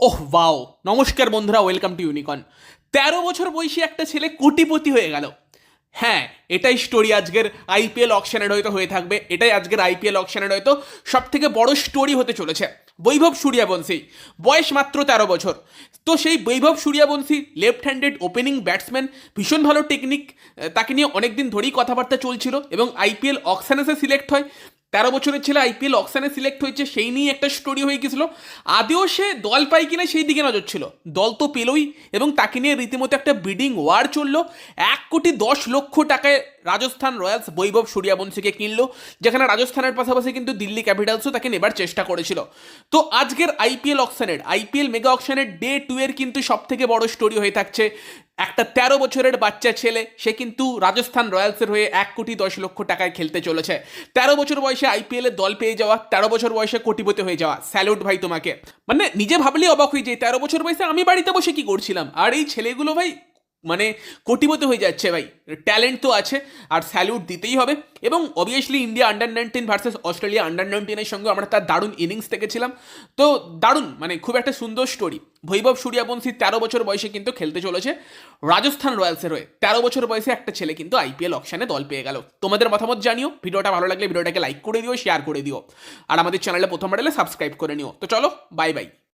ওহ বাও নমস্কার বন্ধুরা, welcome to ইউনিকন। তেরো বছর বয়সী একটা ছেলে কোটিপতি হয়ে গেল। হ্যাঁ এটাই স্টোরি আজকের আইপিএল অকশনের হয়তো হয়ে থাকবে। এটাই আজকের আইপিএল অকশনের হয়তো সব থেকে বড় স্টোরি হতে চলেছে। বৈভব সূর্যবংশী। বয়স মাত্র তেরো বছর। তো সেই Vaibhav Suryavanshi left handed opening batsman ভীষণ ভালো টেকনিক তাকে নিয়ে অনেকদিন ধরেই কথাবার্তা চলছিল এবং আইপিএল অকশনে সে সিলেক্ট হয়। তেরো বছরের ছেলে আইপিএল অকশানে সিলেক্ট হয়েছে, সেই নিয়ে একটা স্টোরি হয়ে গেছিল আদেও সে দল পায় কিনা সেই দিকে নজর ছিল। দল তো পেলই এবং তাকে নিয়ে রীতিমতো একটা বিডিং ওয়ার চলল। এক কোটি দশ লক্ষ টাকায় রাজস্থান রয়্যালস বৈভব সূর্যবংশীকে কিনলো, যেখানে রাজস্থানের পাশাপাশি কিন্তু দিল্লি ক্যাপিটালসও তাকে নেবার চেষ্টা করেছিল। তো আজকের আইপিএল অকশনের আইপিএল মেগা অকশনের ডে টু এর কিন্তু সব থেকে বড় স্টোরি হয়ে থাকছে। একটা তেরো বছরের বাচ্চা ছেলে, সে কিন্তু রাজস্থান রয়্যালসের হয়ে এক কোটি দশ লক্ষ টাকায় খেলতে চলেছে। তেরো বছর বয়সে আইপিএল দল পেয়ে যাওয়া, তেরো বছর বয়সে কোটিপতি হয়ে যাওয়া। স্যালুট ভাই তোমাকে। মানে নিজে ভাবলেই অবাক হয়ে যে তেরো বছর বয়সে আমি বাড়িতে বসে কি করছিলাম? আর এই ছেলেগুলো ভাই মানে কোটিপতি হয়ে যাচ্ছে ভাই। ট্যালেন্ট তো আছে, আর স্যালুট দিতেই হবে। এবং obviously India under nineteen versus Australia under নাইনটিনের সঙ্গে আমরা তার দারুণ ইনিংস দেখেছিলাম। তো দারুণ মানে খুব একটা সুন্দর স্টোরি বৈভব সূর্যবংশী তেরো বছর বয়সে কিন্তু খেলতে চলেছে। রাজস্থান রয়্যালসের হয়ে তেরো বছর বয়সে একটা ছেলে কিন্তু আইপিএল অকশানে দল পেয়ে গেল। তোমাদের মতামত জানিও, ভিডিওটা ভালো লাগলে ভিডিওটাকে লাইক করে দিও শেয়ার করে দিও। আর আমাদের চ্যানেলে প্রথমবার এলে সাবস্ক্রাইব করে নিও। তো চলো বাই বাই